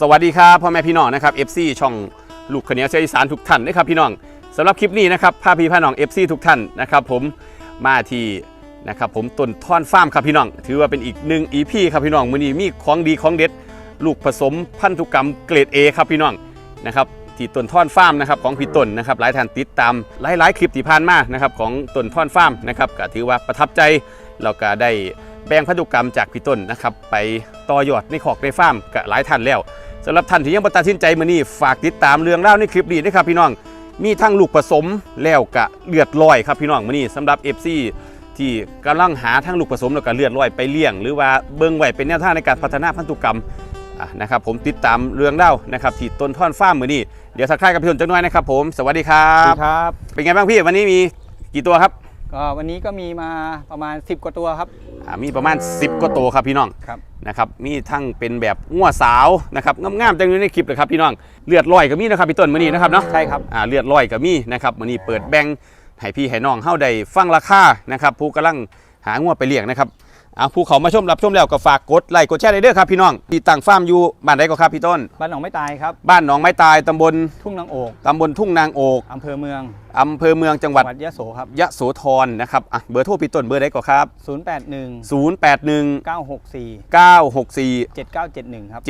สวัสดีครับพ่อแม่พี่น้องนะครับ FC ช่องลูกขเนียวเสียอีสานทุกท่านนะครับพี่น้องสำหรับคลิปนี้นะครับพาพี่พาน้อง FC ทุกท่านนะครับผมมาที่นะครับผมต้นท่อนฟาร์มครับพี่น้อง ถือว่าเป็นอีกหนึ่ง EP ครับพี่น้องมื้อนี้มีของดีของเด็ด ลูกผสมพันธุกรรมเกรด A ครับพี่น้องนะครับที่ต้นท่อนฟาร์มนะครับของพี่ต้นนะครับหลายท่านติดตามหลายๆ คลิปที่ผ่านมานะครับของต้นท่อนฟาร์มนะครับก็ถือว่าประทับใจเราก็ได้ แบ่งพันธุกรรมจากพี่ต้นนะครับ ไปต่อยอดในขอกในฟาร์มกับหลายท่านแล้วสำหรับท่านที่ยังบ่ตัดสินใจมื้อนี้ฝากติดตามเรื่องเล่าวในคลิปนี้นะครับพี่น้องมีทั้งลูกผสมแล้วกะเลือดลอยครับพี่น้องมื้อนี้สำหรับ FC ที่กำลังหาทั้งลูกผสมแล้วก็เลือดลอยไปเลี้ยง หรือว่าเบิ่งไว้เป็นแนวทางในการพัฒนาพันธุกรรมอะนะครับผมติดตามเรื่องเล่านะครับที่ต้นท่อนฟ้าร์มมือนี้เดี๋ยวทักทายกับพี่ต้นจังน้อยนะครับผมสวัสดีครัสวับสดีครับเป็นไงบ้างพี่วันนี้มีกี่ตัวครับ ก็วันนี้ก็มีมาประมาณ 10 กว่าตัวครับ อ่ามีประมาณ 10กว่าตัวครับพี่น้องครับ นะครับมีทั้งเป็นแบบงัวสาวนะครับงามๆจังอยู่ในคลิปเลยครับพี่น้องเลือดลอยก็มีนะครับพี่ต้นมือนี้นะครับเนาะใช่ครับ อ่าเลือดลอยก็มีนะครับมือนี้เปิดแบ่งให้พี่ให้น้องเฮาได้ฟังราคานะครับผู้กำลังหางัวไปเลี้ยงนะครับเอาผู้เขามาชมรับชมแล้วก็ฝากกดไลค์กดแชร์ได้เด้อครับพี่น้องที่ตั้งฟาร์มอยู่บ้านใดก็ครับพี่ต้น บ้านหนองไม่ตายครับ บ้านหนองไม้ตายตำบลทุ่งนางโอกตำบลทุ่งนางโอกอำเภอเมือง อำเภอเมืองจังหวัดจังหวัดยะโสครับยะโสธรนะครับอะเบอร์โทรพี่ต้นเบอร์ใดก็ครับ 081 081 964 964 7971ครับ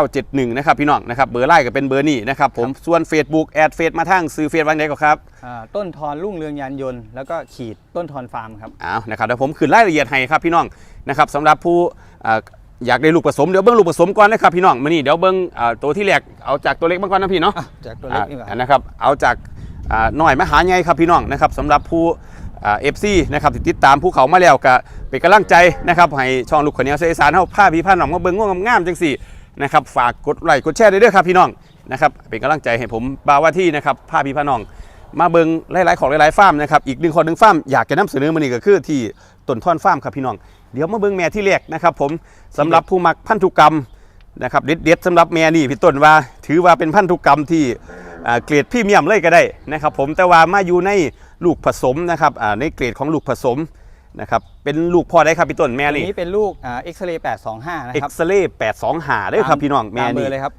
7971นะครับพี่น้องนะครับเบอร์ไล่ก็เป็นเบอร์นี้นะครับผมส่วน Facebook แอดเฟซมาทางซื้อเฟซวันใดก็ครับอ่าต้นทอนรุ่งเรืองยานยนต์ แล้วก็ขีดต้นทอนฟาร์มครับอ้าวนะครับเดี๋ยวผมขึ้นรายละเอียดให้ครับพี่น้องนะครับสำหรับผู้อ่าอยากได้ลูกผสมเดี๋ยวเบิ้งลูกผสมก่อนนะครับพี่น้องมานี่เดี๋ยวเบิ้งอ่าตัวที่แรกเอาจากตัวเล็กมาก่อนนะพี่เนาะอะจากตัวเล็กดีกว่าอ่านะครับ เอาจากอ่า หน่อยมาหาไงครับพี่น้องนะครับสำหรับผู้เอฟซีนะครับติดตามภูเขามาแล้วก็เป็นกำลังใจนะครับให้ช่องลูกขเนียวเสียอีสานเฮาผ้าพี่ผ้าหนองมาเบิ่งง่วงงามจังสี่นะครับฝากกดไลค์กดแชร์ได้เด้อครับพี่น้องนะครับเป็นกำลังใจให้ผมบาวาที่นะครับผ้าพี่ผ้าน้องมาเบิ่งหลาย ๆ ของหลาย ๆ ฟาร์มนะครับอีกหนึ่งคนหนึ่งฟาร์มอยากจะนำเสนอมันนี่ก็คือที่ต้นท่อนฟาร์มครับพี่น้อง เดี๋ยวมาเบิ่งแม่ที่แรกนะครับผมสำหรับผู้มักพันธุกรรมนะครับเด็ดๆสำหรับแม่นี่พี่ต้นว่า ถือว่าเป็นพันธุกรรมที่ เกรดพรี่เมียมเลยก็ได้นะครับผมแต่ว่ามาอยู่ในลูกผสมนะครับอ่าในเกรดของลูกผสมนะครับเป็นลูกพ่อได้ครับพี่ต้นแม่อันนี่นี้เป็นลูกอ่าเอ็กซเรย์825นะเอ็คกรับซเรย์825เด้อครับพี่น้องแม่ตามเบอนี่ร์เลยครับ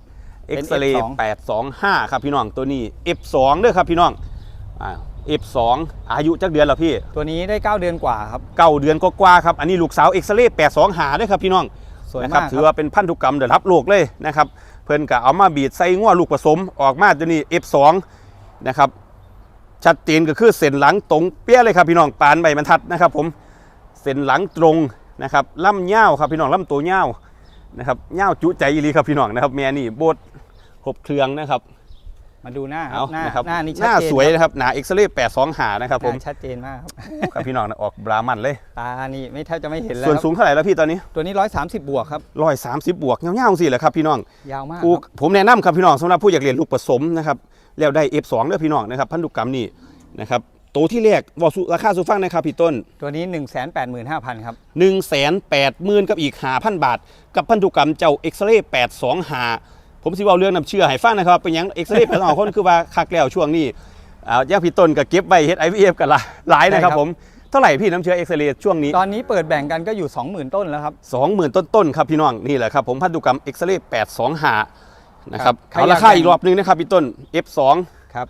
เอ็กเป็นซเรย์ F2 825ครับพี่น้องตัวนี้ F2 เด้อครับพี่น้องอ่า F2 อายุจักเดือนแล้วพี่ ตัวนี้ได้ 9 เดือนกว่าครับเก้าเดือนกว่าๆครับ อันนี้ลูกสาวเอ็กซเรย์825เด้อครับพี่น้องสวยนะคมารักถือครับว่าเป็นพันธุกรรมเดือดรับโลกเลยนะครับเพิ่นก็เอามาบีดใส่ง้วลูกผสมออกมาตัวนี้ F2 นะครับชัดเจนก็คือเส้นหลังตรงเปี้ยเลยครับพี่น้องปานใบบรรทัดนะครับ ผมเส้นหลังตรงนะครับล่ำเง่าครับพี่น้องล่ำตัวเง่านะครับเง่าจุใจอีหลีครับพี่น้องนะครับแม่นี่โบดครบเครืองนะครับ มาดูหน้าครัเอาบหน้านะครับหน้านี่หชัดน้าเจนสวยครับนะครับ หนาเอ็กซเรย์825นะครับผมหน้าชัดเจนมากครับครับพี่น้องนะออกบรามันเลย ตานี่ไม่แทบจะไม่เห็นแล้วส่วนครับสูงเท่าไหร่แล้วพี่ตอนนี้ ตัวนี้130บวกครับร้อยสามสิบบวกเงี้ยวๆสิแหละครับพี่น้อง ยาวมากผู้ครับผมแนะนำครับพี่น้องสำหรับผู้อยากเรียนลูกผสมนะครับ แล้วได้ F2 เด้อพี่น้องนะครับ พันธุกรรมนี่นะครับตัวที่แรกบอกสู่ราคาสูฟังนะครับพี่ต้น ตัวนี้ 185,000ครับ1 8 0 0 0 0กับอีก5,000บาท กับพันธุกรรมเจ้าเอ็กซเรย์825 ผมสิเว่าเรื่องน้ำเชื่อให้ฟังนะครับเป็นหยังเอ็กซเรย์825คนคือว่าคักแล้วช่วงนี้อ่าอย่างพี่ต้นก็เก็บไว้เฮ็ด IVF กันหลายนะครับใช่ครับผมเท่าไหร่พี่น้ำเชื่อเอ็กซเรย์ช่วงนี้ ตอนนี้เปิดแบ่งกันก็อยู่ 20,000 ต้นแล้วครับ 20,000 ต้นๆครับพี่น้องนี่แหละครับผมพันธุกรรมเอ็กซเรย์825นะครับใครเอาอยากราคาแบ่งอีกรอบหนึงนะครับพี่ต้น F2 ครับ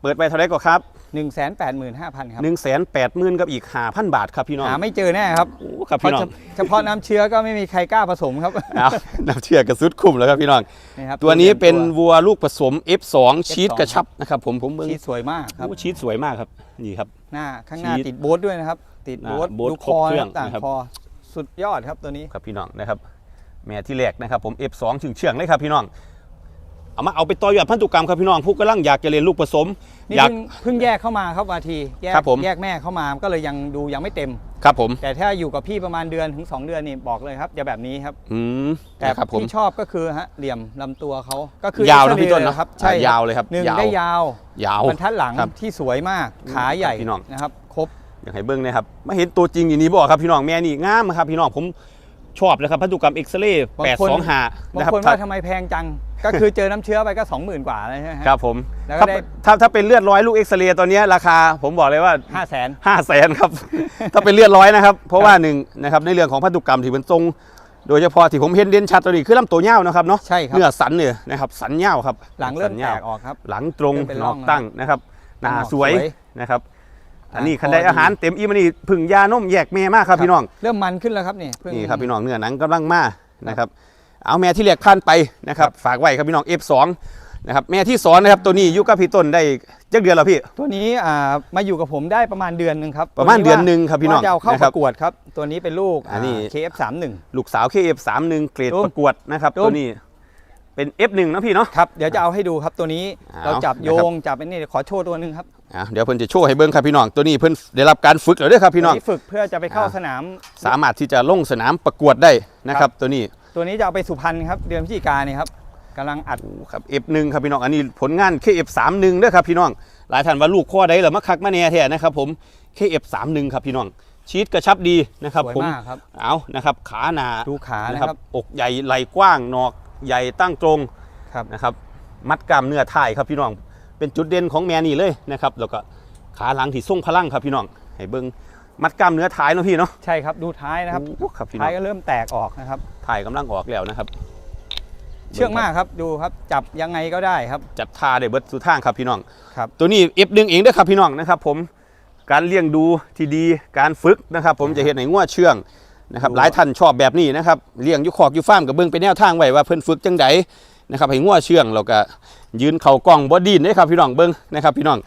เปิดไปเท่าไหร่ก็ครับ 185,000 ครับ 1 8 0 0 0 0กับอีก5,000 บาทครับพี่น้องหาไม่เจอแน่ครับโอ้ครับเพพี่ราะน้องเฉเฉพาะน้ำเชื้อก็ไม่มีใครกล้าผสมครับเอาน้ำเชื่อกระสุดคุ้มแล้วครับพี่น้องนี่ครับตัวนี้เป็นตัววัวลูกผสม F2 ชีสกระชับนะครับผมผมเบิ่งชีสสวยมากครับโอ้ชีสสวยมากครับนี่ครับหน้าข้างหน้าชีสติดโบ๊ทด้วยนะครับ ติดโบ๊ทหน้าโบ๊ทดูคครบอเครื่นะองครับต่างนะครับคอสุดยอดครับตัวนี้ครับพี่น้องนะครับแม่ที่แรกนะครับผม F2 ถึงเชื่องเลยครับพี่น้อง เอามาเอาไปต่อยอดพันธุกรรมครับพี่น้องผู้กำลังอยากจะเรียนลูกผสม นี่อยาก เพิ่งเพิ่งแยกเข้ามาครับวาทีแยกครับผม แยกแม่เข้ามาก็เลยยังดูยังไม่เต็ม ครับผมแต่ถ้าอยู่กับพี่ประมาณเดือนถึง 2 เดือนนี่บอกเลยครับอย่าแบบนี้ครับ อืมแต่นะครับผม ที่ชอบก็คือฮะเหลี่ยมลำตัวเขาก็คือยาวนะเอ็กซเรย์พี่ต้นเนอะครับอ่าใช่ยาวเลยครับหนึ่งยาว ได้ยาวยาว บรรทัดหลังครับที่สวยมากขาใหญ่ครับพี่น้อง นะครับครบ อยากให้เบิ้งนะครับมาเห็นตัวจริงอย่างนี้บอกครับพี่น้องแม่นี่งามครับพี่น้องผม ชอบเลยครับพันธุกรรมเอ็กซเรย์บางแปดคนสองห้าบางนะครับคนถ้าว่าทำไมแพงจัง ก็คือเจอน้ำเชื้อไปก็ 20,000 กว่าเลยใช่ไหมฮะครับผมแล้วก็ถ้าได้ถ้าถ้าเป็นเลือดร้อยลูกเอ็กซเรย์ตอนเนี้ยราคาผมบอกเลยว่าห้าแสน5 0 0แสนครับ ถ้าเป็นเลือดร้อยนะครับ เพราะว่าหนึ่งนะครับในเรื่องของพันธุกรรมที่มันทรง โดยเฉพาะที่ผมเห็นเด่นชัดตัวนี้คือลำตัวยาวนะครับเนาะใช่ครับเนื้อสันเนี่ยนะครับสันยาวครับหลังเริ่มสันแตยาวกออกครับ หลังตรงเริ่มเป็นนร่อองกตั้งนะครับหน้าหน้าสวยสวยนะครับ อันนี้อ่าคันใดพอดีอาหารเต็มอิ่มอันนี้พึ่งยานมแยกแม่มากครับพี่น้องเริ่มมันขึ้นแล้วครับนี่เพิ่งนี่ครับพี่น้องเนื้อหนังกำลังมานะครับ เอาแม่ที่เรียกผ่านไปนะครับ ฝากไว้ครับพี่น้อง F2 นะครับแม่ที่สอนนะครับตัวนี้อยุกับพี่ต้นได้จักเดือนแล้วพี่ ตัวนี้อ่ามาอยู่กับผมได้ประมาณเดือนหนึ่งครับประมาณตัวเดือนหนึ่งครับพี่น้องว่าจะเอาเข้านะปครับระกวดครับตัวนี้เป็นลูกอันนี้า KF31 ลูกสาว KF31 เกรดตุ้มประกวดนะครับตุ้มตัวนี้ เป็น F1 นะพี่เนาะ ครับ เดี๋ยวจะเอาให้ดูครับตัวนี้เอาเราจับโยนะครับงจับไอ้นี่ขอโชว์ตัวหนึ่งครับอะเดี๋ยวเพิ่นจะโชว์ให้เบิ่งครับพี่น้อง ตัวนี้เพิ่นได้รับการฝึกแล้วเด้อครับพี่น้องตัวฝึกเพื่อจะไปเข้าอ่า สนาม สามารถที่จะลงสนามประกวดได้นะครับตัวนี้ตัวนี้จะเอาไปสุพรรณครับ เดือนพฤศจิกายนนี่ครับกำลังอัดโอ้ครับ F1 ครับพี่น้อง อันนี้ผลงาน KF31 เด้อครับพี่น้อง หลายท่านว่าลูกข้อใดเหรอมาคักมาแน่แท้นะครับผม KF31 ครับพี่น้อง ชีสกระชับดีนะครับสวยผม มากครับ เอานะครับ ขาหนาดูขานะนะคครัรับบอกใหญ่ไหล่กว้างหนอก ใหญ่ตั้งตรงครับนะครับมัดกล้ามเนื้อท้ายครับพี่น้อง เป็นจุดเด่นของแม่นี่เลยนะครับแล้วก็ขาหลังที่ทรงพลังครับพี่น้องให้เบิ่งมัดกล้ามเนื้อท้ายเนาะพี่เนาะใช่ครับดูท้ายนะครับโอ้ครับพี่น้ท้าอยงก็เริ่มแตกออกนะครับท้ายกำลังออกแล้วนะครับ เชื่องมากครับดูครับจับยังไงก็ได้ครับ จัดท่าได้เบิดสุดทางครับพี่น้องครับตัวนี้เอฟดึงเองเด้อครับพี่น้องนะครับ ผมการเลี้ยงดูที่ดีการฝึกนะครับ ผมจะเห็นในงัวเชื่อง นะครับดูหลายท่านชอบแบบนี้นะครับเลี้ยงอยุคอกอยุฟาร์มกับเบิ้งเป็นแนวทางไว้ว่าเพิ่นฝึกจังไดนะครับให้งัวเชื่องแล้วก็ยืนเข่ากล้องบอดีนเด้อครับพี่น้องเบิ้งนะครับพี่น้อง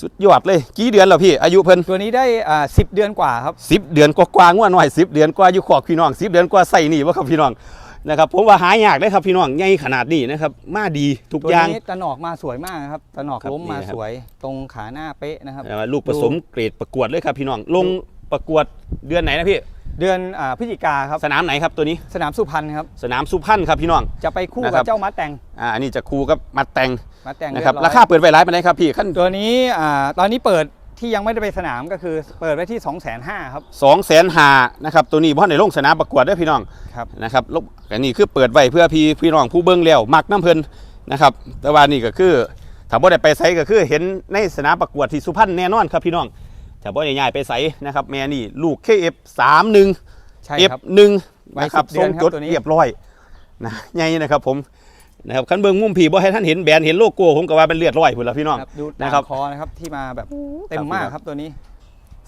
สุดยอดเลยกี่เดือนแล้วพี่อายุเพิ่นตัวนี้ได้อ่าสิบเดือนกว่าครับ10เดือนกว่าๆงัวน้อย10เดือนกว่าอยู่ขอกพี่น้อง10เดือนกว่าใส่นี่บ่ครับพี่น้องนะครับผมว่าหายากเลยครับพี่น้องใหญ่ขนาดนี้นะครับมาดีทุกตัวอย่างนี้ตะหนอกมาสวยมากครับตะหนอกครับล้มมานี่นะครับสวยตรงขาหน้าเป๊ะนะครับเอ่อลูกผสมเกรดประกวดเลยครับพี่น้องลงประกวดเดือนไหนนะพี่ เดือนอ่าพฤศจิกาครับ สนามไหนครับตัวนี้ สนามสุพรรณครับ สนามสุพรรณครับพี่น้อง จะไปคู่นะครักับ บเจ้ามัดแตงอ่าอันนี้จะคูกับมัดแต่งมัดแตงนะครับ เยอยราคาเปิดไว้ร้ายไปไหนใดครับพี่ขั้นตัวนี้อ่าตอนนี้เปิดที่ยังไม่ได้ไปสนามก็คือเปิดไว้ที่ 2 5 0 0 0ครับ สองแสนหานะครับตัวนี้เพราะในลงสนามประกวดเด้วยพี่น้องครับ นะครับลบอันนี้คือเปิดไว้เพื่อพี่พี่น้องผู้เบิ้งแล้วมักน้ำเพลินนะครับแต่ว่านี่ก็คือถ้าบ่ได้ไปไสก็คือเห็นในสนามประกวดที่สุพรรณแน่นอนครับพี่น้อง ถ้าบ่ได้ย้ายไปไสนะครับ แม่นี่ลูก KF31 ใช่ครับ F1 ไว้นะครับ10เดืทรอนงครับจดตัวนี้เรียบร้อยนะใหญ่นะครับผมนะครับคันเบิ่งมุมผีบ่ให้ท่านเห็นแบรนด์เห็นโลโก้ผมก็ว่าเป็นเลือดร้อยพุ่นละพี่น้องครับดูนะตาครับมคอนะครับที่มาแบบเต็มมากครับตัวนี้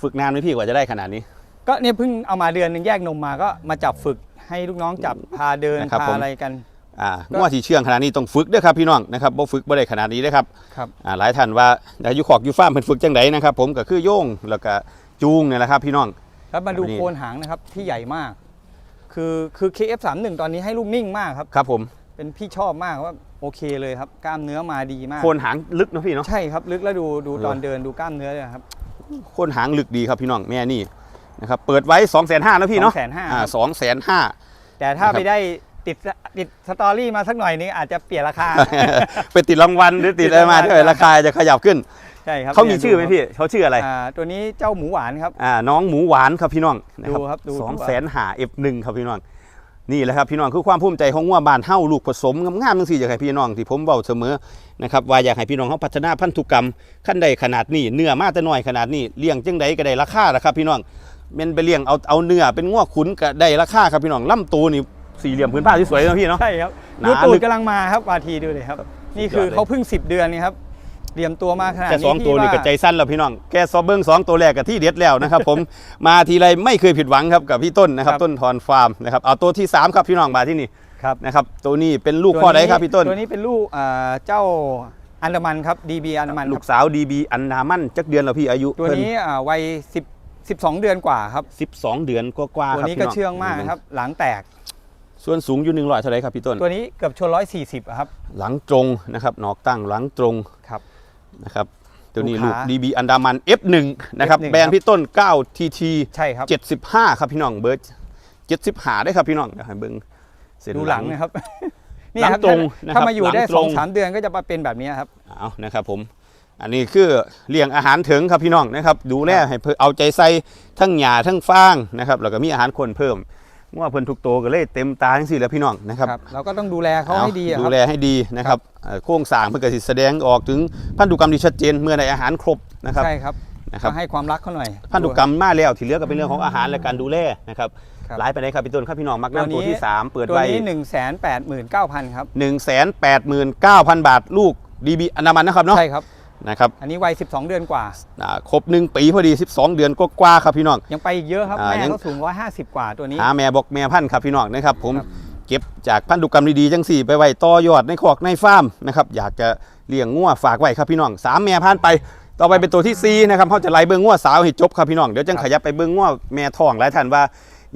ฝึกนานไหมพี่กว่าจะได้ขนาดนี้ ก็เนี่ยเพิ่งเอามาเดือนหนึงแยกนมมาก็มาจับฝึกให้ลูกน้องจับพาเดินนะครับพาผมอะไรกัน อ่าก็งัวที่เชื่องขนาดนี้ต้องฝึกเด้อครับพี่น้องนะครับบ่ฝึกบ่ได้ขนาดนี้เด้อครับครับอ่าหลายท่านว่าอยากอยู่ขอกอยู่ฟาร์มเพิ่นฝึกจังไดนะครับผมก็คือโยงแล้วก็จูงนี่แหละครับพี่น้องแล้วมาดูอันนี้โคนหางนะครับที่ใหญ่มาก คือคือ KF31 ตอนนี้ให้ลูกนิ่งมากครับ ครับผมเป็นพี่ชอบมากว่าโอเคเลยครับกล้ามเนื้อมาดีมาก โคนหางลึกเนาะพี่เนาะใช่ครับลึกแล้วดูดูเออตอนเดินดูกล้ามเนื้อเลยครับโคนหางลึกดีครับพี่น้องแม่นี่นะครับเปิดไว้2 5 0 0 0แล้วพี่เนาะ250,000อ่า2 5 0 0แต่ถ้านะครับไปได้ ติดติดสตอรี่มาสักหน่อยนึงอาจจะเปลี่ยนราคา ไปติดรางวัลหรือติดอะไรมาติดเท่ารางวัลไหร่ราคาจะขยับขึ้นใช่ครับเขามีนี่ยชื่อไหมดูพี่เขาชื่ออะไรอ่าตัวนี้เจ้าหมูหวานครับอ่าน้องหมูหวานครับพี่น้องนะดูครับดูสองทุกวันแสนหาเอฟหนึ่งครับพี่น้องนี่แหละครับพี่น้องคือความภูมิใจของงัวบ้านเฮาลูกผสมงามๆจังซี่อยากให้พี่น้องที่ผมเว้าเสมอนะครับว่าอยากให้พี่น้องเฮาพัฒนาพันธุกรรมขั้นใดขนาดนี้เนื้อมาแต่น้อยขนาดนี้เลี้ยงจังใดก็ได้ราคาละครับพี่น้องแม่นไปเลี้ยงเอาเอาเนื้อเป็นงัวขุนก็ได้ราคาครับพี่น้องลำตัวนี่ สี่เหลี่ยมพื้นผ้าที่สวยนะพี่เนาะ ใช่ครับหนาดูตูลึดก กำลังมาครับวาทีดูเลยครับ นี่คือสุดยอดเลยเขาเพิ่ง 10 เดือนนี่ครับเตรียมตัวมาขนาดแค่นี้สองตัวนี่ที่ก็ใจสั้นแล้วพี่น้อง แค่ซอเบิ้งสองตัวแรกกับที่เด็ดแล้วนะครับ ผม มาทีไรไม่เคยผิดหวังครับกับพี่ต้นนะครับ ต้นทอนฟาร์มนะครับเอาตัวที่สามครับพี่น้องมาที่นี่ครับนะครับตัวนี้เป็นลูกพ่อใดครับพี่ต้น ตัวนี้เป็นลูกอ่าเจ้าอันดามันครับ DB อันดามันลูคกรับสาวดีบีอันนามันจักเดือนแล้วพี่อายุตัวนี้อ่าวัย10 12 เดือนกว่าครับสิบสองเดือนกว่าๆตัวครับนี้พี่ก็น้เชื่องมากครับหลังแตก ส่วนสูงอยู่หนึ่งร้อยเท่าไหรครับพี่ต้น ตัวนี้เกือบชน140อะครับ หลังตรงนะครับหนอกตั้งหลังตรงครับนะครับตัวนี้ลูลูกกค้าดีบีอันดามัน F1 นะครับ F1 แบรนด์พี่ต้น 9 TT ใช่ครับ 75 ครับพี่น้องเบิร์ด75 ได้ครับพี่น้องเดี๋ยวให้เบิ่งเส้นดูหลังนะครับหลังครับตรงถ้านะครับถ้ามาอยู่ได้หลังตสรองงสามเดือนก็จะมาเป็นแบบนี้ครับเอานะครับผม อันนี้คือเลี้ยงอาหารถึงครับพี่น้องนะครับ ดูแลครับให้เพิ่นเอาใจใส่ทั้งหญ้าทั้งฟางนะครับแล้วก็มีอาหารคนเพิ่ม ว่าเพิ่นทุกโตวก็เลยเต็มตาทั้งสี่แหล้วพี่น้องนะครับครับ เราก็ต้องดูแลเขาให้ดีอะคดูรับ แลให้ดีนะครับเอ่อโครงสร้างเพื่อสิแสดงออกถึงพันธุกรรมที่ชัดเจนเมื่อได้อาหารครบนะครับใช่ครับนะครับก็ให้ความรักเขาหน่อย พันธุกรรมมาแล้วที่เหลือก็เป็นเรื่องของอาหารและการดูแลนะครับครับครับหลายไปไหนครับพี่ต้นครับพี่น้องมักตัวน้ำนี้ตัวที่ 3 เปิดตัวไว้นี้1นึ่งแสนแปดหมื่นเก้าพันครับ 1 8 9 0 0 0 บาท ลูกดีบีอนามันนะครับเนาะใช่ครับ นะครับอันนี้วัย 12 เดือนกว่าอ่าครบ1ปีพอดี 12 เดือนก็กว่าๆครับพี่น้อง ยังไปอีกเยอะครับอ่าแม่ยังเขาสูง 150 กว่าตัวนี้ หาแม่บอกแม่พันธุ์ครับพี่น้องนะครับ ผมครับ เก็บจากพันธุกรรมดีๆจังสี่ ไปไว้ต่อยอดในคอกในฟาร์มนะครับอยากจะเลี้ยงงัวฝากไว้ครับพี่น้องสามแม่พันธุ์ไป ต่อไปเป็นตัวที่สี่นะครับเขาจะไล่เบิ้งงัวสาวให้จบครับพี่น้องเดี๋ยวจังขยับไปเบิ้งงัวแม่ทองหลายท่านว่า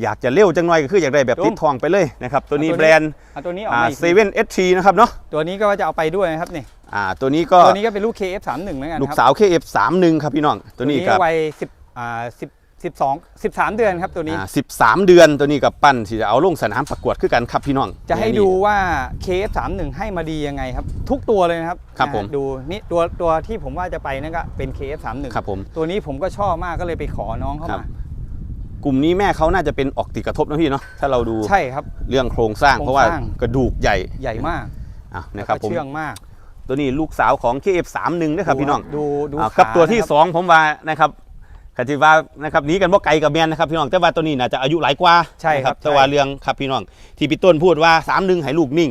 อยากจะเร็วจังหน่อยก็คืออยากได้แบบติดทองไปเลยนะครับตัวนี้เอาตัวนี้แบรนด์เอาตัวนี้ออกอ่ามาอีกเซเว่นเอสทีนะครับเนาะ ตัวนี้ก็ว่าจะเอาไปด้วยนะครับนี่ อ่าตัวนี้ก็ตัวนี้ก็เป็นลูก KF31 เหมือนกันลูกครับสาว KF31 ครับพี่น้องตัวนี้ครับวัย10อ่า10 12 13 เดือนครับตัวนี้ อ่า13 เดือนตัวนี้กับปั้นที่จะเอาลงสนามประกวดคือกันครับพี่น้องจะให้แม่นี่ ดูว่า KF31 ให้มาดียังไงครับ ทุกตัวเลยนะครับครับนะฮะผม ดูนี่ตัวตัวที่ผมว่าจะไปนั่นก็เป็น KF31 ครับผม ตัวนี้ผมก็ชอบมากก็เลยไปขอน้องเข้าครับ มา กลุ่มนี้แม่เขาน่าจะเป็นออกติดกระทบนะพี่เนาะถ้าเราดูใช่ครับ เรื่องโครงสร้างโครงเพราะว่าสร้างกระดูกใหญ่ใหญ่มากอะแล้นะวครับก็ผมเชื่องมาก ตัวนี้ลูกสาวของ KF31 นะครับพี่น้องดูดูอ่าขากับตัวที่นะครับสองผมว่านะครับคติว่านะครับหนี้กันบ่ไกลกับแมนนะครับพี่น้องแต่ว่าตัวนี้น่าจะอายุหลายกว่าใช่ครับนะแต่ว่าเรื่องครับพี่น้อง ที่พี่ต้นพูดว่า3 1ให้ลูกนิ่ง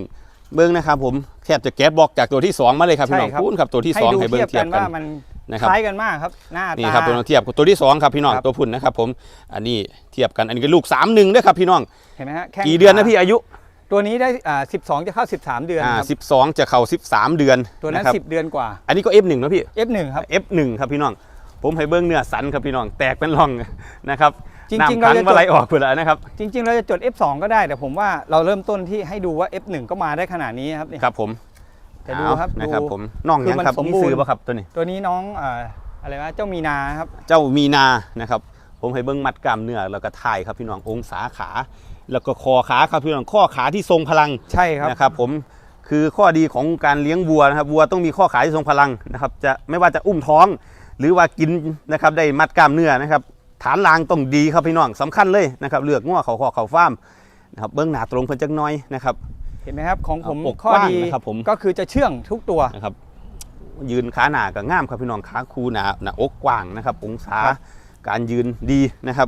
เบิ้งนะครับผมแทบจะแก๊สบล็อกจากตัวที่สองมาเลยครับพี่น้องใช่ครับพูดครับตัวที่ให้สองดูให้เบิ้เทีงยบเทียกับนกันว่ามันนะครับคล้ายกันมากครับหน้านี่ตาครับตัวเทียบกับตัวที่สองครับพี่น้องครับตัวพุ่นนะครับผมอันนี้เทียบกันอันนี้ก็ลูก3 1ด้วยครับพี่น้องเห็นไหมฮะแข้งกี่เดือนนะพี่อายุ ตัวนี้ได้อ่า12 จะเข้า 13 เดือนอ่าครับ12จะเข้า13เดือนตัวนั้นะครับ10 เดือนกว่า อันนี้ก็ F1 นะพี่ F1 ครับ F1 ครับพี่น้อง ผมให้เบิ้งเนื้อสันครับพี่น้อง แตกเป็นร่อง นะครับจริงๆน้ำขัเราจะมาไหลออกเพื่อแล้วนะครับ จริง ๆ เราจะจด F2 ก็ได้ แต่ผมว่าเราเริ่มต้นที่ให้ดูว่า F1 ก็มาได้ขนาดนี้ครับนี่ครับผมแต่ดูเอาครับนะครับดู ผมน้องยังครับคือมันสมมีบูรณ์ ซื้อป่ะครับตัวนี้ ตัวนี้น้องอ่าอะไรวะเจ้ามีนาครับ เจ้ามีนานะครับ ผมให้เบิ้งมัดกล้ามเนื้อแล้วก็ถ่ายครับพี่น้ององศาขา แล้วก็คอขาครับพี่น้องข้อขาที่ทรงพลังใช่ครับนะครับผมคือข้อดีของการเลี้ยงวัวนะครับวัวต้องมีข้อขาที่ทรงพลังนะครับจะไม่ว่าจะอุ้มท้อง หรือว่ากินนะครับได้มัดกล้ามเนื้อนะครับฐานรางต้องดีครับพี่น้องสำคัญเลยนะครับเลือกงัวเขาคอเขาฟ้าร์มนะครับเบื้องหน้าตรงเพิ่นจักหน้อยนะครับเห็นไหมครับของผมอกข้อกว้างดีนะครับผมก็คือจะเชื่องทุกตัวนะครับยืนขาหนากับง่ามครับพี่น้องขาคูหนาหน้าอกกว้างนะครับ องศาครับการยืนดีนะครับ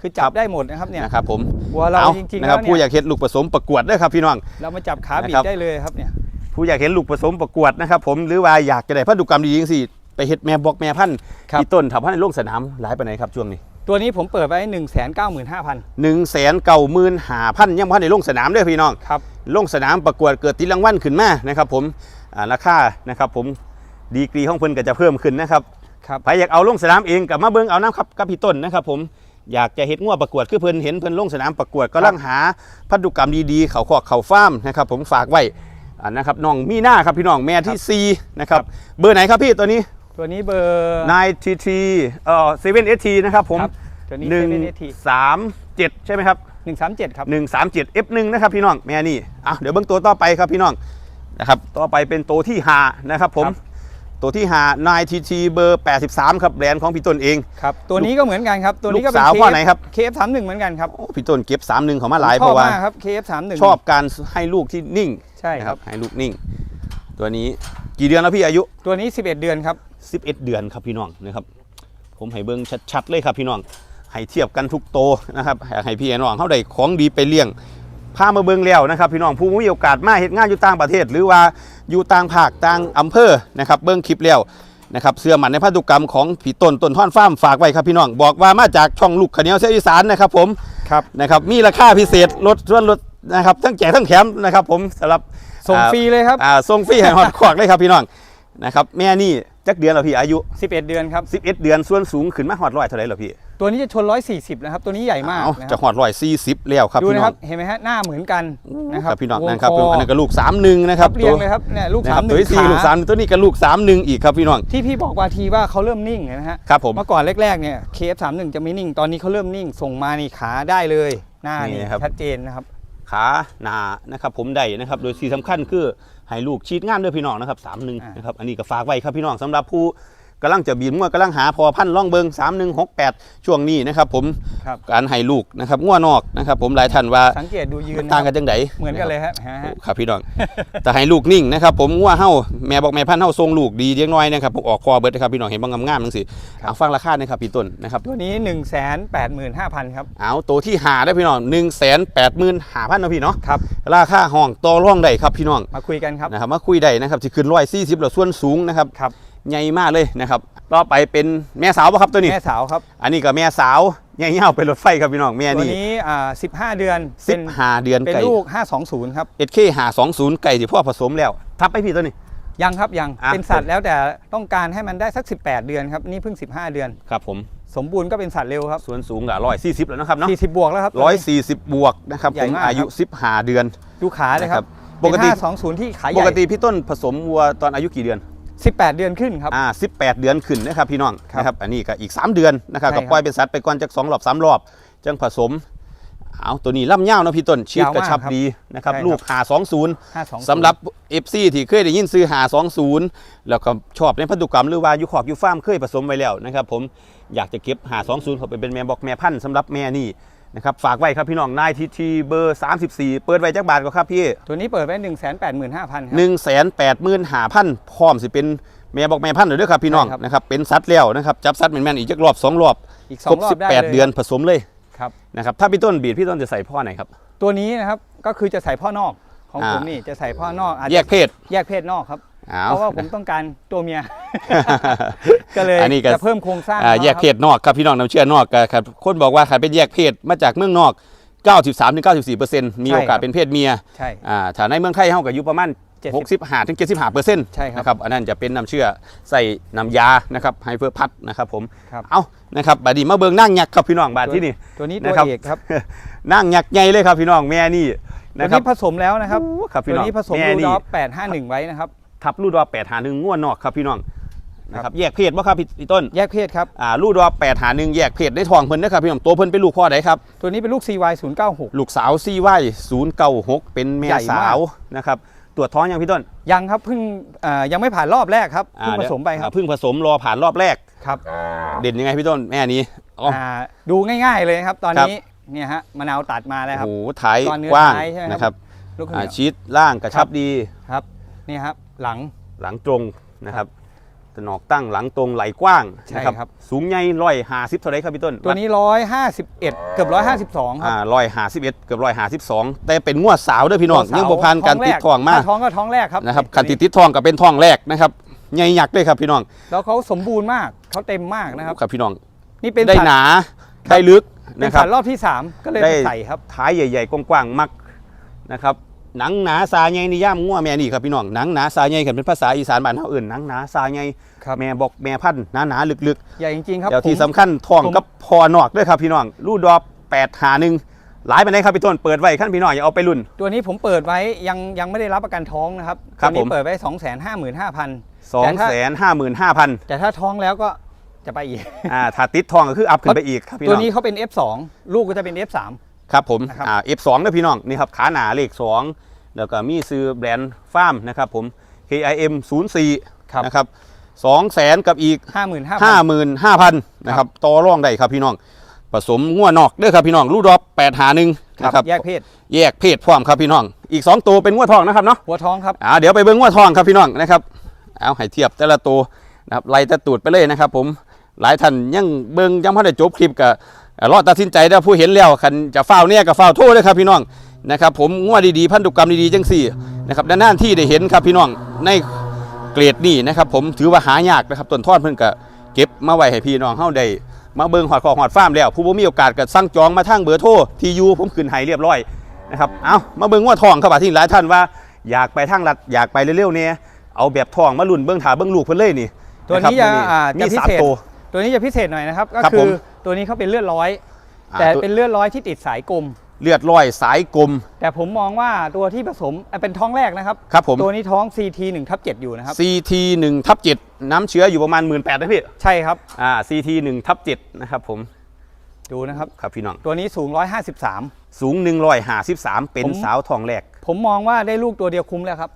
คือจับได้หมดนะครับเนี่ยนะครับผมวัวเราอจริงๆนะครับแล้วเนี่ยผู้อยากเห็นลูกผสมประกวดด้วยครับพี่น้อง เรามาจับขาบินะดครับได้เลยครับเนี่ยผู้อยากเห็นลูกผสมประกวดนะครับผมหรือว่าอยากจะได้พันธุกรรมดีจริงสิไปเฮ็ดแม่บอกแม่พันธุ์ครับที่ต้นถับพันธุ์ในโลกสนามหลายไปไหนใดครับช่วงนี้ ตัวนี้ผมเปิดไว้1 9 5 0 0 0หนึ่งแสนเก่าหมื่นหาพันยังพันในโลกสนามเด้วยพี่น้องครับลงสนามประกวดเกิดติดรางวัลขึ้นมานะครับผมอ่าราคานะครับผมดีกรีของเพิ่นก็จะเพิ่มขึ้นนะครับครับใครอยากเอาลงสนามเองกับมาเบิ่งเอาน้ำครับกับพี่ต้นนะครับผม อยากจะเฮ็ดงัวประกวดคือเพิ่นเห็นเพิ่นลงสนามประกวดก็ลังหาพันธุกรรมดีๆเขาคอกเขาฟาร์มนะครับผมฝากไว้อ่านะครับน้องมีหน้าครับพี่น้องแม่ที่ซีนะครับเบอร์ไหนครับพี่ตัวนี้ตัวนี้เบอร์นายทีทีเอ่อเซเว่นเอทีนะครับผมครับตัวนี้หนึ่ง7 t สามเจ็ดใช่ไหมครับ 137 ครับหนึ่งสามเจ็ด F1 นะครับพี่น้องแม่นี่อะเดี๋ยวเบิ้งตัวต่อไปครับพี่น้องนะครับต่อไปเป็นตัวที่หานะครับผมครับ ตัวที่หานายทีทีเบอร์ 83 ครับแบรนด์ของพี่ต้นเอง ครับ ตัวนี้ก็เหมือนกันครับ ตัวนี้ก็ลูกสาวพ่อไหนครับ KF31 เหมือนกันครับโอ้พี่ต้นเก็บ 31 เขามาหลายชเพอบราะว่ามากครับ KF31 ชอบการให้ลูกที่นิ่งใช่นะครับให้ลูกนิ่ง ตัวนี้กี่เดือนแล้วพี่อายุ ตัวนี้ 11 เดือนครับ 11 เดือนครับพี่น้องนะครับ ผมให้เบิ้งชัดๆเลยครับพี่น้องให้เทียบกันทุกโตนะครับอยากให้พี่น้องเขาได้ของดีไปเลี้ยง พามาเบิ้งแล้วนะครับ พี่น้องผู้มีโอกาสมาเฮ็ดงานอยู่ต่างประเทศ หรือว่าอยู่ต่างภาคต่างอำเภอนะครับเบิ้งคลิปแล้วนะครับเสื้อหมันในพันธุกรรมของผีต้นต้นท่อนฟ้าร์มฝากไว้ครับพี่น้องบอกว่ามาจากช่องลูกขะเหนียวเสียอีสานนะครับผมครับนะครับมีราคาพิเศษลดส่วนลดนะครับทั้งแจกทั้งแถมนะครับผมสำหรับส่งฟรีเลยครับอ่าส่งฟรีให้หอดขวากเลยครับพี่น้องนะครับแม่นี่จักเดือนแล้วพี่อายุ 11 เดือนครับ11 เดือนส่วนสูงขึ้นมาหอดร้อยเท่าไหร่เหรอพี่ ตัวนี้จะชน 140 นะครับ ตัวนี้ใหญ่มากเอ้นะคจะรับหอดร้อยสี่สิบแล้วครับดูพี่นะน้คอรังบ เห็นไหมฮะ หน้าเหมือนกันนะคครัรับบพี่น้องวนะครับคออันนั้นก็ลูกสามหนึ่งนะครับเรียงเลยครับเนี่ยลูกนะสาครัมบหตัวนึ่งที่สี่ขาลูกสามตัวนี้ก็ลูกสามหนึ่งอีกครับพี่น้อง ที่พี่บอกว่าทีว่าเขาเริ่มนิ่งนะฮะ ครับผม เมื่อก่อนแรกๆ เนี่ย KF31 จะไม่นิ่ง ตอนนี้เขาเริ่มนิ่ง ส่งมานี่ขาได้เลย หน้านี่นี่ครับ ชัดเจนนะครับ ขาหนานะครับผมได้นะครับ โดยที่สำคัญคือให้ลูกชีดงานด้วยพี่น้องนะครับสามหนึ่งอ่าน นะครับ อันนี้ก็ฝากไว้ครับพี่น้องสำหรับผู้ กำลังจะบินงัวกำลังหาพอพันธุ์ล่องเบิง3168 ช่วงนี้นะครับผมครับการให้ลูกนะครับงัวนอกนะครับผมหลายท่านว่าสังเกตดูยืมันนต่างกันจังไดเหมือนกันเลยฮะฮะฮะครับพี่น้องแต่ให้ลูกนิ่งนะครับผมงัวเฮาแม่บอกแม่พันธุ์เฮาทรงลูกดีเลี้ยงน้อยนะครับผมออกคอเบิดนะครับพี่น้องเห็นบ้างงามๆจังสิเอาฟังราคาหนะครับพี่ต้นนะครับตัวนี้ 1 8 5 0 0 0ครับเอาตัวที่หาได้พี่น้อง1 8 5 0 0 0นาะพี่เนาะครับราคาห้องต่อรองได้ครับพี่น้องมาคุยกันครับนะครับมาคุยได้นะครับที่ขึ้นร้อยสี่สิบแล้วส่วนสูงนะครับครับ ใหญ่มากเลยนะครับต่อไปเป็นแม่สาวป่ะครับตัวนี้ แม่สาวครับ อันนี้ก็แม่สาวใหญ่เงาเป็นรถไฟครับพี่น้องแม่ตัวนี่นี้อ่า15เดือนสิเป็บนห้าเดือนเป็นไก่ ลูก 520 ครับเอ็ดเคหาสองศูนย์ไก่ที่พ่อผสมแล้ว ทับไปพี่ตัวนี้ ยังครับยังอะ เป็นสัตว์แล้วแต่ต้องการให้มันได้สัก 18 เดือนครับ นี่เพิ่ง 15 เดือน ครับผมสมบูรณ์ก็เป็นสัตว์เร็วครับส่วนสูงก็ร้อยสี่สิบแล้วนะครับเนาะ40บวกแล้วครับ ร้อยสี่สิบบวกนะครับใหญ่ผมมากอายุครับสิบห้าเดือน ดูขาเลยครับปกติเป็น520 ที่ขาใหปญ่กติพี่ต้นผสมวัวตอนอายุกี่เดือน 18 เดือนขึ้นครับ อ่าสิบแปดเดือนขึ้นนะครับพี่น้องครับ นะครับ อันนี้ก็อีก 3 เดือนนะครับใช่ก็ครับปล่อยเป็นสัตว์ไปก่อนจากสองรอบสามรอบจังผสม เอาตัวนี้ล่ำยาวเนาะพี่ต้นชีพยาวมากกระชับครับดีนะครับใช่ครับ ลูกหาสองศูนย์520 สำหรับ FC ที่เคยได้ยินซื้อหาสองศูนย์แล้วก็ชอบในพันธุกรรมหรือว่าอยู่ขอกอยู่ฟาร์มเคยผสมไว้แล้วนะครับผมอยากจะเก็บหาสองศูนย์เขาไปเป็นแม่บอกแม่พันธุ์สำหรับแม่นี่ นะครับฝากไว้ครับพี่น้องนายทีทีเบอร์ 34 เปิดไว้จักบาทก็ครับพี่ตัวนี้เปิดไว้1 8 5 0 0 0ครับหนึ่งแสนแปดหมื่นหาพันพร้อมสิเป็นแม่บอกแม่พันธุ์เลยเด้วยครับพี่น้องใช่ครับนะครับเป็นสัตว์แล้วนะครับจับสัตว์แม่นๆอีกจักรอบสองรอบอีกครบ2รอบสิบได้แปดเลยเดือนผสมเลยครับ นะครับถ้าพี่ต้นบีดพี่ต้นจะใส่พ่อไหนครับ ตัวนี้นะครับก็คือจะใส่พ่อนอกของอ่า ผมนี่จะใส่พ่อนอกอาจจะแยกเพศแยกเพศนอกครับอ้ เพราะว่าผมต้องการตัวเมีย ก็เลยอันนี้ก็จะเพิ่มโครงสร้างอ่าขาแยกเพศนอกครับพี่น้องน้ำเชื่อนอกก็ครับคนบอกว่าใครเป็นแยกเพศมาจากเมืองนอก 93-94%มีโอกาสเป็นเพศเมียใช่อ่าถ้าในเมืองไทยเฮาก็อยู่ประมาณ70 65ถึง75%ใช่ครับนะครับอันนั้นจะเป็นน้ำเชื่อใส่น้ำยานะครับไฮเฟอร์พัดนะครับผมครับเอานะครับบัดนี้มาเบิ่งนั่งยักษ์ครับพี่น้องบาดที่นี่ตัวนี้ตัวนะครับเอกครับนั่งยักษ์ใหญ่เลยครับพี่น้องแม่นี่ตัวนะครับนี้ผสมแล้วนะครับโอ้ครับพี่ตัวน้องนี้ผสมแม่รูนี่ดอฟ851 ไว้นะครับ ทับลูดอแปดหาหนึ่งง่วนนอกครับพี่น้องนะครับแยกเพศบ่ครับพี่พี่ต้นแยกเพศครับอ่าลูดอแปดหาหนึ่งแยกเพศได้ทองเพิ่นนะครับพี่น้องตัวเพิ่นเป็นลูกพ่อใดครับตัวนี้เป็นลูก CY 096 ลูกสาวซีไว้ศูนย์เก้าหกเป็นแม่ใหญ่มากสาวนะครับตรวจท้องยังพี่ต้นยังครับเพิ่งเอ่อยังไม่ผ่านรอบแรกครับเพิ่งอ่าผสมไปครับอ่าเพิ่งผสมรอผ่านรอบแรกครับเด่นยังไงพี่ต้นแม่นี้อ๋ออ่าดูง่ายๆเลยครับตอนครับนี้เนี่ยฮะมะนาวตัดมาแล้วครับโอ้โหถ่ายก้อนเนื้อกว้างท้ายใช่ไหมครับนะครับลูกข้าวอ่าเหนียวชีสล่างกระชับดีครับนี่ครับ หลังหลังตรงนะครับตนอกตั้งหลังตรงไหลกว้างใช่นะครับ สูงใหญ่ร้อยห้าสิบเท่าไรครับพี่ต้น ตัวนี้151เกือบ152ครับอ่าร้อยห้าสิบเอ็ดเกือบร้อยห้าสิบสองแต่เป็นงวดสาวเด้วยพี่น้องตัวสาวยังบ่ผ่านการติดทองมาถ้ท้องก็ท้องแรกครับนะครับตัวการติดติดทองกับเป็นทองแรกนะครับใหญ่ยักษ์เลยครับพี่น้อง แล้วเขาสมบูรณ์มากเขาเต็มมากนะครับครับพี่น้องนี่เป็นได้สัตว์หนาได้ลึกเป็นนะครัสับตว์รอบที่ 3 ก็เลยได้ไปใส่ครับท้ายใหญ่ ๆ กว้างๆมักนะครับ หนังหนาซาใหญ่นิย่ามงัวแม่นี่ครับพี่น้องหนังหนาซาใหญ่กันเป็นภาษาอีสานบ้านเฮาเอื่นหนังหนาซาใหญ่ครับแม่บอกแม่พันธุ์หนาหนาๆลึกใหญ่จริงๆครับๆแล้วที่ผมสำคัญทองผมกับพอนอกด้วยครับพี่น้องรูดดอกแปดหาหนึ่งหลายไปไหนใดครับพี่ต้นเปิดไว้ขั้นพี่น้องอย่าเอาไปรุ่น ตัวนี้ผมเปิดไว้ยังยังไม่ได้รับประกันท้องนะครับครัตับวนี้ผมเปิดไว้2 5 5 5 0 0สองแสนห้าหมื่นห้าพัน0แต่ถ้าท้องแล้วก็จะไปอีกอ่าถ้าติดทองก็คืออัพขึ้นไปอีกครับพี่ตัวน้องนี้เขาเป็น F2 ลูกก็จะเป็น F3 ครับผมนะครับอ่า F2 นะพี่น้องนี่ครับขาหนาเลข2 แล้วก็มีซื้อแบรนด์ฟาร์มนะครับผม KIM 04ครับนะครับสองแสนกับอีก 55,000 55,000นะครับต่อรองได้ครับพี่น้อง ผสมงัวนอกเด้อครับพี่น้องลูกดอก8หาหนึ่งครับนะครับแยกเพศแยกเพศพร้อมครับพี่น้อง อีก 2 ตัวเป็นงัวทองนะครับเนาะหัวท้องครับอ่าเดี๋ยวไปเบิ้งงัวทองครับพี่น้องนะครับเอาให้เทียบแต่ละตัวนะครับไล่แตะตูดไปเลยนะครับ ผมหลายท่านยังเบิ้งยังพอได้จบคลิปกับรอดตัดสินใจได้อผู้เห็นแล้วคันจะเฝ้าวเนี่ยกับเฝ้าวโทษเลยครับพี่น้อง นะครับผมงัวดีๆพันธุกรรมดีๆจังสี่นะครับด้านหน้าที่ได้เห็นครับพี่น้องในเกรดนี่นะครับผมถือว่าหายากนะครับต้นทอดเพิ่นก็เก็บมาไว้ให้พี่น้องเฮาได้มาเบิ่งหอดคอหอดฟาร์มแล้ว ผู้บ่มีโอกาสก็สั่งจองมาทางเบอร์โทรที่อยู่ผมขึ้นให้เรียบร้อยนะครับเอามาเบิ่งงัวทองครับว่าที่หลายท่านว่าอยากไปทางลัดอยากไปเร็วๆเนี่ยเอาแบบทองมาลุ่นเบื้องถาเบื้องลูกเพิ่นเลยนี่ ตัวนี้คจะรับอ่ามีจะพิสามเศษตัวตัวนี้จะพิเศษหน่อยนะครับ ก็ครับคืผอมตัวนี้เขาเป็นเลือดร้อยอ่าแต่ตัวเป็นเลือดร้อยที่ติดสายกลม เลือดลอยสายกลม แต่ผมมองว่าตัวที่ผสมเอ่อเป็นท้องแรกนะครับครับผม ตัวนี้ท้อง CT 1ทับ7อยู่นะครับ CT 1ทับ7น้ำเชื้ออยู่ประมาณ 1 8ื่นนะพี่ใช่ครับอ่า CT 1ทับ7นะครับผมดูนะครับครับพี่น้องตัวนี้สูง 153 สูง 153 เป็นผมสาวทองแรก ผมมองว่าได้ลูกตัวเดียวคุ้มแล้วครับ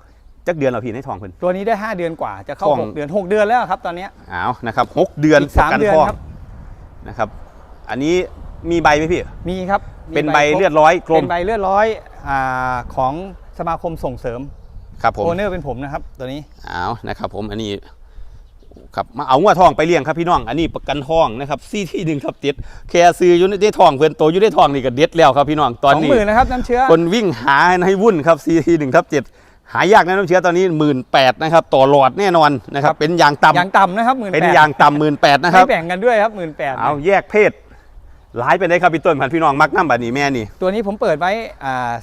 จจักเดือนแล้วพี่ในทองเพิ่นตัวนี้ได้ 5 เดือนกว่าจะเข้าท้อง6เดือน 6 เดือนแล้วครับตอนเนี้ยอ้าวนะครับหกเดือนอีกสามประกัเดือนทองครับนะครับ อันนี้ มีใบไหมพี่ มีครับมีเป็นใบครเลือดร้อยกลเป็มนใบเลือดร้อยอ่าของสมาคมส่งเสริมครับผมโอเนอร์เป็นผมนะครับตัวนี้เอานะครับผมอันนี้ครับมาเอางัวทองไปเลี้ยงครับพี่น้อง อันนี้ประกันทองนะครับซี่ที่หนึ่งครับเด็ดแค่ซื้ออยู่ในทองเพื่อนโตอยู่ในทองนี่ก็เด็ดแล้วครับพี่น้องตอนสองนี้หมื่นนะครับน้ำเชื้อคนวิ่งหาให้วุ่นครับซีทีหนึ่งทับเจ็ดหายากนะน้ำเชื้อตอนนี้หมื่นแปดนะครับต่อหลอดแน่นอนนะครับเป็นยางต่ำยางต่ำนะครับหมื่นเป็นยางต่ำหมื่นแปดนะครับไม่แบ่งกันด้วยครับหมื่นแปดเอาแยกเพศ หลายไปได้ครับพี่ต้นพันพี่น้องมักน้ำบัดนี้แม่นี่ตัวนี้ผมเปิดไว้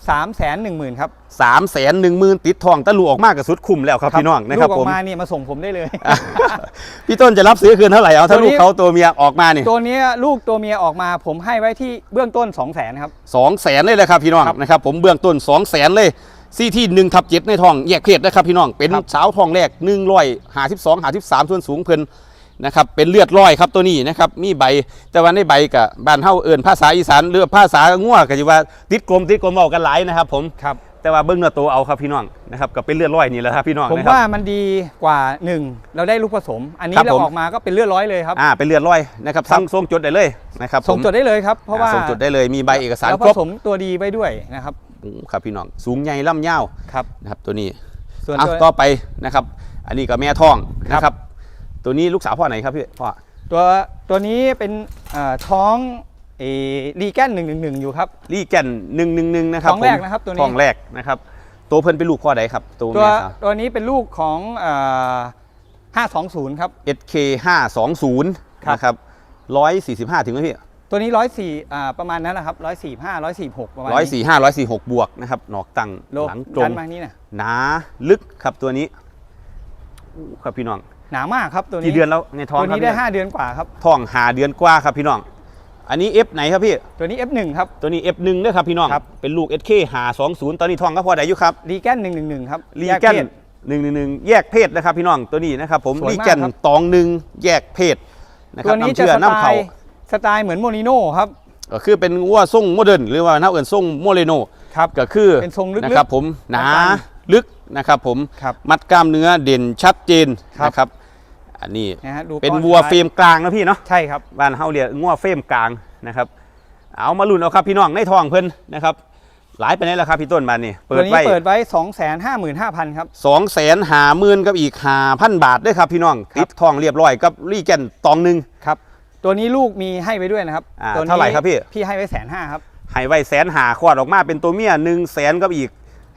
สามแสนหนึ่งหมื่นครับสามแสนหนึ่งหมื่นติดทองตะลุออกมากกับสุดคุ้มแล้วครับพี่น้องนะครับลูกอผอมกมาเนี่ยมาส่งผมได้เลย พี่ต้นจะรับซื้อคืนเท่าไหร่เอาถ้าตัวลูนี้กเขาตัวเมียออกมานี่ตัวเนี้ยลูกตัวเมียออกมาผมให้ไว้ที่เบื้องต้น2 0 0แสนครับสองแสนเลยเลยครับพี่น้องครับนะครับผมเบื้องต้นสองแสนเลยซี่ที่หนึ่งทับเจ็ดในทองแยกเพศนะครับพี่น้องเป็นครับสาวทองแรกหนึ่งร้อยหาสิบสองหาสิบสามส่วนสูงเพิ่น นะครับเป็นเลือดร้อยครับตัวนี้นะครับมีใบแต่ว่าในใบกับบ้านเฮาเอิญภาษาอีสานเรือภาษาง่วก็จะว่าติดกลมติดกลมเอากันหลายนะครับผมครับแต่ว่าเบื้องเนื้อตัวเอาครับพี่น้องนะครับก็เป็นเลือดร้อยนี่แหละครับพี่น้องผมนะครับว่ามันดีกว่า1เราได้ลูกผสม อันนี้ครับเราผมออกมาก็เป็นเลือดร้อยเลยครับอ่าเป็นเลือดร้อยนะครับครับสั่งส่งจดได้เลยนะครับส่งผมจดได้เลยครับเพราะว่าอ่ส่งจดได้เลยมีใบเอกสารแล้วคผรบสมตัวดีไปด้วยนะครับอืมครับพี่น้องสูงใหญ่ล่ำยาวครับนะครับตัวนี้ส่วนเอาตัวต่อไปนะครับ อันนี้ก็แม่ท้องครับนะครับ ตัวนี้ลูกสาวพ่อไหนครับพี่พ่อตัวตัวนี้เป็นเอ่อท้องเอรีแกนหนึ่งหนึ่งหนึ่งอยู่ครับ ลี่แก่นหนึ่งหนึ่งหนึ่งนะครับท้องแรกผมนะครับตัวนี้ ท้องแรกนะครับตัวเพิ่นเป็นลูกพ่อใดครับ ตัวตัวแม่สาว ตัวนี้เป็นลูกของห้าสองศูนย์ครับ SK ห้าสองศูนย์ครับ นะครับร้อยสี่สิบห้าถึงไหมพี่ตัวนี้ร้อยสี่ประมาณนั้นนะครับร้อยสี่ห้าร้อยสี่หกประมาณร้อยนี้สี่ห้าร้อยสี่หกบวกนะครับหนอกตังโลหลังตรดังนมานี่นะหนาลึกครับตัวนี้อู้ครับพี่น้อง หนามากครับตัวนี้กี่เดือนแล้วในท้องตัวครับนี้ได้พี่ห้าเดือนกว่าครับท้องหาเดือนกว่าครับพี่น้อง อันนี้ F ไหนครับพี่ ตัวนี้ F1 ครับ ตัวนี้ F1 ด้วยครับพี่น้องครับเป็นลูก SK หา20 ตอนนี้ทองก็พอได้อยู่ครับรีแกนหนึ่งหนึ่งหนึ่งครับรีแยแกนเพศหนึ่งหนึ่งหนึ่งแยกเพศนะครับพี่น้องตัวนี้นะครับผมสวยมากรีแกนครับตองหนึ่งแยกเพศนะคตัรับวนี้น้ำจะเชื่อสไตน้ำเขาล์สไตล์เหมือนโมลิโน่ครับก็คือเป็นวัวทรงโมเดิร์นหรือว่าน้าเอิญทรงโมเรโนครับก็คือเป็นทรงลึกๆนะครับผมหนาตันลึก นะครับผมครับมัดกล้ามเนื้อเด่นชัดเจนครับนะครับอันนี้นะฮะดูเป็นก้อนวัวท้ายเฟรมกลางนะพี่เนาะใช่ครับบ้านเฮาเรียกงัวเฟรมกลางนะครับเอามาลุ้นเอาครับพี่น้องในทองเพิ่นนะครับหลายไปไหนแล้วครับพี่ต้นบานนี่เปิตัวดนี้ไว้เปิดไว้2 5 5 5 0 0 0ครับสองแสนหาหมื่นกับอีกหาพันบาทด้วยครับพี่น้องครับติดทองเรียบร้อยกับรีแกนตองหนึ่งครับตัวนี้ลูกมีให้ไปด้วยนะครับอ่าตัวนี้เท่าไหร่ครับพี่พี่ให้ไว้แสนห้าครับให้ไว้แสนหาคลอดออกมาเป็นตัวเมียหนึ่งแสนกับอีก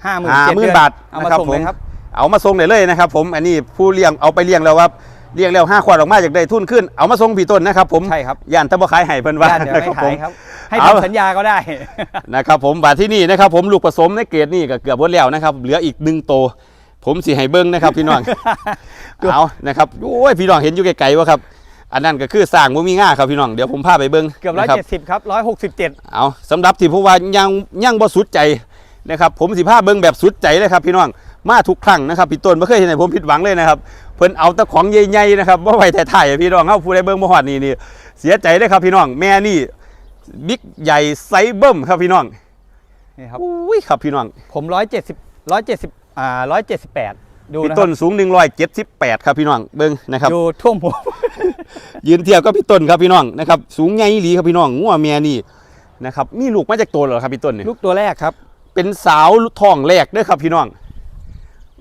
ห้าหมื่นหาเจ็ดหมื่เดืนอนบาทเอามานะครับส่งผเลมยครับเอามาส่งได้เลยนะครับ ผมอันนี้ผู้เลี้ยงเอาไปเลี้ยงแล้วว่าเลี้ยงแล้วห้าขวดออกมาจากได้ทุนขึ้นเอามาส่งพี่ต้นนะครับผมใช่ครับย่านตะบะขายให้เพิ่นว่าญาติเดี๋ยวนะไม่ครับผขายมครับ ให้เอาทำสัญญาก็ได้นะครับผมบาทที่นี่นะครับผมลูกผสมในเกรดนี่ก็เกือบหมดแล้วนะครับเหลืออีกหนึ่งโตวผมสิให้เบิ้งนะครับพี่น้องเอานะครับโอ้ยพี่น้องเห็นอยู่ไกลๆวะครับ อันนั้นก็คือสร้างบ่มีง่าครับพี่น้องเดี๋ยวผมพาไปเบิ้งเกือบร้อยนะคเจ็ดสิบครับร้อยหกสิบเจ็ดเอาสำหรับที่ผู้ว่ายังยังบ่สุดใจ นะครับผมสิพาเบิ้งแบบสุดใจเลยครับพี่น้องมาทุกครั้งนะครับพี่ต้นไม่เคยเห็นให้ผมผิดหวังเลยนะครับเพิ่นเอาแต่ของใหญ่ๆนะครับบ่ไว้ถ่ายๆพี่น้องเฮาผู้ใดเบิ้งบ่ฮอดนี่นี่เสียใจเลยครับพี่น้องแม่นี่บิ๊กใหญ่ไซส์เบิ่มครับพี่น้องนี่ครับอุ้ยครับพี่น้องผมร้อยเจ็ดสิบร้อยเจ็ดสิบอ่าร้อยเจ็ดสิบแปดดูพี่นะคต้รับนสูง178ครับพี่น้องเบิ้งนะครับดูท่วมหัวยืนเทียบกับพี่ต้นครับพี่น้องนะครับสูงใหญ่อีหลีครับพี่น้องงัวเมียนี่นะครับมีลูกมาจากตัวเหรอครับพี่ต้นนี่ลูกตัวแรกครับ เป็นสาวท้องแรกเด้อครับพี่น้อง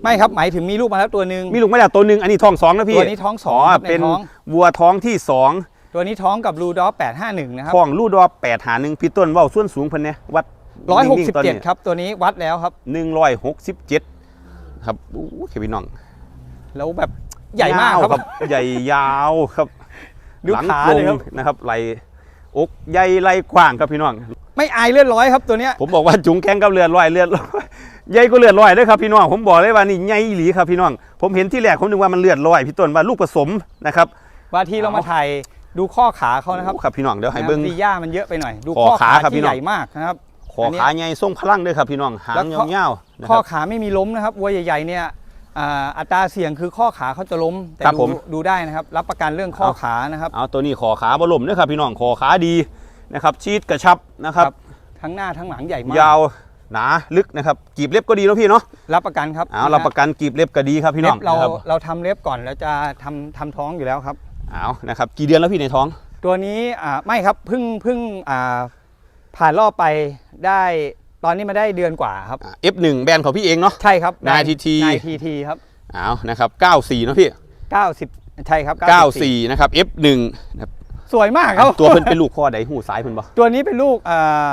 ไม่ครับหมายถึงมีลูกมาแล้วตัวหนึ่งมีลูกมาจากตัวหนึ่งอันนี้ท้องสองนะพี่ตัวนี้ท้องสองครับในเป็นท้อง วัวท้องที่สองตัวนี้ท้องกับรูดอฟแปดห้าหนึ่งนะครับท้องลูกดอแปดหาหนึ่งพี่ต้นเว่าส่วนสูงเพิ่นเนี่ยวัดร้อยหกนิ่สิบงๆตอนเจ็ดนี้ครับ ตัวนี้วัดแล้วครับ หนึ่งร้อยหกสิบเจ็ดครับอู้ยพี่น้องแล้วแบบใหญ่มากยวครับ ใหญ่ยาวครับดูหลังขาตรงเลยครับ นะครับไหล อกใหญ่ไหลกว้างครับพี่น้อง ไม่อายเลือดร้อยครับตัวเนี้ยผมบอกว่าจุงแข้งกับเลือดลอยเลือดลอยใหญ่ก็เลือดลอยเด้วยครับพี่น้องผมบอกเลยว่านี่ใหญ่อีหลีครับพี่น้อง ผมเห็นที่แรกผมนึกว่ามันเลือดลอยพี่ต้นว่าลูกผสมนะครับว่าที่เรามาถ่ายดูข้อขาเขานะครับครับพี่น้องเดี๋ยวให้เบิ้งดีย่ามันเยอะไปหน่อย ดูข้อข้อขาขาครับพี่ที่น้องใหญ่มากนะครับขอขาใหญ่ทรงพลังด้วยครับพี่น้องหาแล้วงข้อยาวๆนะคข้อรับขาไม่มีล้มนะครับวัวใหญ่ๆเนี่ย อ่าอัตราเสี่ยงคือข้อขาเขาจะล้ม แต่ครับดูผมดูได้นะครับ รับประกันเรื่องข้อเอา ขานะครับเอาตัวนี้ขอขาบล่มด้วยครับพี่น้องขอขาดีนะครับชีดกระชับนะครับครับ ทั้งหน้าทั้งหลังใหญ่มากยาวหนาลึกนะครับกีบเล็บก็ดีเนาะพี่เนาะรับประกันครับเอาเราประกันกีบเล็บก็ดีครับพี่น้เล็องบเรานะครับเราทำเล็บก่อนแล้วจะทำทำท้องอยู่แล้วครับ เอานะครับกี่เดือนแล้วพี่ในท้อง ตัวนี้อ่าไม่ครับเพิ่งเพิ่งอ่าผ่านรอบไปได้ ตอนนี้มาได้เดือนกว่าครับอ่า F1 แบรนด์ของพี่เองเนาะ ใช่ครับนาย TT นายทีทีครับเอานะครับ94เนาะพี่ 90ใช่ครับ94นะครับ F1 นะครับสวยมากครับตัวเพิ่นเป็นลูกพ่อใดหูซ้ายเพิ่นบ่ตัวนี้เป็นลูกอ่า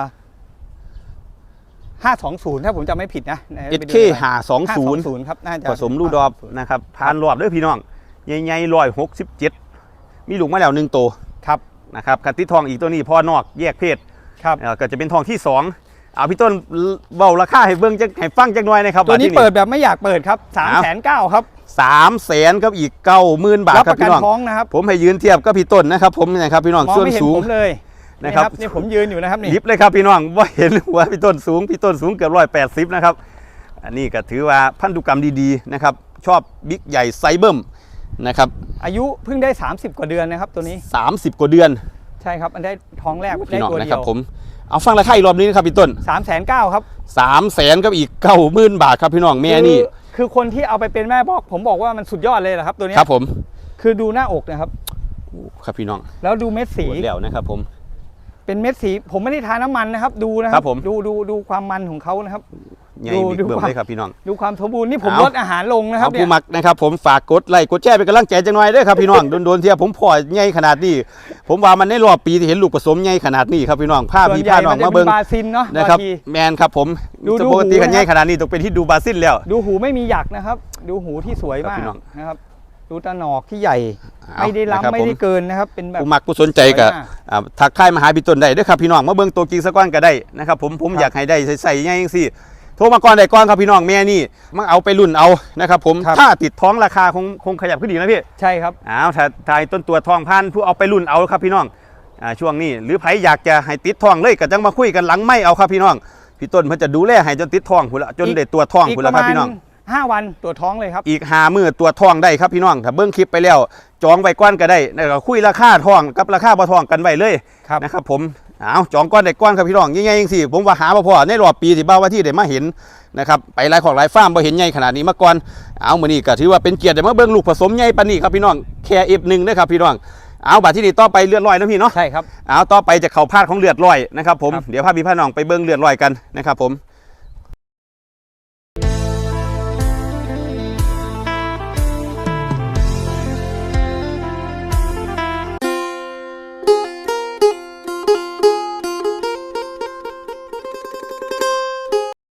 520 ถ้าผมจำไม่ผิดนะ SK 520 520ครับน่าจะผสมลูกดอบนะครับผ่านรอบเด้อพี่น้องใหญ่ๆร้อยหกสิบเจ็ดมีลูกมาแล้วหนึ่งตัวครับนะครับคันติดทองอีกตัวนี้พ่อนอกแยกเพศครับเอ่อก็จะเป็นทองที่สอง เอาพี่ต้นเบาราคาให้เบิ่งจักให้ฟังจักหน่อยนะครับตัวนี้บาทเปิดแบบไม่อยากเปิดครับ3อ้าว9 0 0 0ครับสามแสนกับอีกเก้าหมื่นบาทรับคปรับระกันพี่น้องท้องนะครับผมให้ยืนเทียบกับพี่ต้นนะครับ ผมนะครับพี่น้องมองส่วนไม่เห็นสูงผมเลยนะครับนี่ผมยืนอยู่นะครับนี่ลิฟต์เลยครับพี่น้องว่าเห็นหัวพี่ต้นสูงพี่ต้นสูงเกือบร้อยแปดสิบนะครับอันนี้ก็ถือว่าพันธุกรรมดีๆนะครับชอบบิ๊กใหญ่ไซเบิมนะครับอายุเพิ่งได้ 30 กว่าเดือนนะครับตัวนี้สามสิบกว่าเดือน ใช่ครับมันได้ท้องแรกพี่ได้น้องตัวนะเดีครัยบวผม เอาฟังราคาอีกรอบนี้นะครับพี่ต้นสามแสนเก้าครับสามแสนกับอีกเก้าหมื่นบาทครับพี่น้องแม่นี่ คือคือคนที่เอาไปเป็นแม่บอก ผมบอกว่ามันสุดยอดเลยแหละครับตัวเนี้ยครับผม คือดูหน้าอกนะครับครับพี่น้อง แล้วดูเม็ดสีปวดแล้วนะครับ ผม เป็นเม็ดสี ผมไม่ได้ทาน้ำมันนะครับ ดูนะคครัรับบผมดูดูดูความมันของเขานะครับ ใหญ่ดูบิ๊กดูเบิ่มความ เลยครับพี่น้อง ดูความสมบูรณ์นี่ผมเอา ลดอาหารลงนะครับเอาเนี่ผู้ยมักนะครับผมฝากกดไลค์กดแชร์เป็นกำลังใจจังหน่อยเด้วยครับพี่น้อง โดนๆเทียผมพอใหญ่ขนาดนี้ ผมว่ามันในรอบปีที่เห็นลูกผสมใหญ่ขนาดนี้ครับพี่น้องภาพส่วนพี่ใหญ่พาน้อมังนจะมาเป็เบิ่นงบาซินเนาะนะครับบางที แมนครับผมดูดูปกติหูกันนะใหญ่ขนาดนี้ต้องเป็นที่ดูบราซิลแล้ว ดูหูไม่มีหยักนะครับ ดูหูที่สวยครับมากพี่น้องนะครับ ดูตาหนอกที่ใหญ่ เอาไม่ได้นะครับล้ำไม่ผมได้เกินนะครับ เป็นแบบ ผู้มักผู้สนใจก็สวยมากอ่าทักทายมาหาพี่ต้นได้เด้อครับพี่น้องมาเบิ่งตัวจริงสักก้อนก็ได้นะครับผมผมครับอยากให้ได้ใส่ๆใหญ่จังซี่ โทรมาก่อนได้ก่อนครับพี่น้องแม่นี่มาเอาไปรุ่นเอานะครับผมครับถ้าติดท้องราคาคงคงขยับขึ้นอีกนะพี่ใช่ครับอ้าวถ้าทายต้นตัวทองพันผู้เอาไปรุ่นเอาครับพี่น้องอ่าช่วงนี้หรือไผอยากจะให้ติดทองเลยก็จังมาคุยกันหลังไม่เอาครับพี่น้องพี่ต้นเพิ่นจะดูแลให้จนติดทองพุ่นละจนอีกได้ตัวทองอีกพุ่นปละระครับมาณพี่น้องห้าวันตัวท้องเลยครับ อีกหามือตัวทองได้ครับพี่น้องถ้าเบิ้งคลิปไปแล้ว จองไว้ก้อนก็ได้แล้วก็คุยราคาทองกับราคาบ่ทองกันไว้เลยครับนะครับผม เอาจองก้อนได้ก้อนครับพี่น้องใหญ่ๆจังซี่ผมว่าหาบ่พอในรอบปีที่บ้าวว่าที่ได้มาเห็นนะครับไปหลายของหลายฟาร์มบ่เห็นใหญ่ขนาดนี้มาก่อนเอามื้อนี้ก็ถือว่าเป็นเกียรติได้มาเบิ่งลูกผสมใหญ่ปานนี้ครับพี่น้องแค่ F1 เด้อครับพี่น้องเอาบัดที่นี่ต่อไปเลือดลอยนะพี่เนาะใช่ครับเอาต่อไปจะเข่าพาดของเลือดลอยนะครับผมครับเดี๋ยวพาพี่พาน้องไปเบิ้งเลือดลอยกันนะครับผม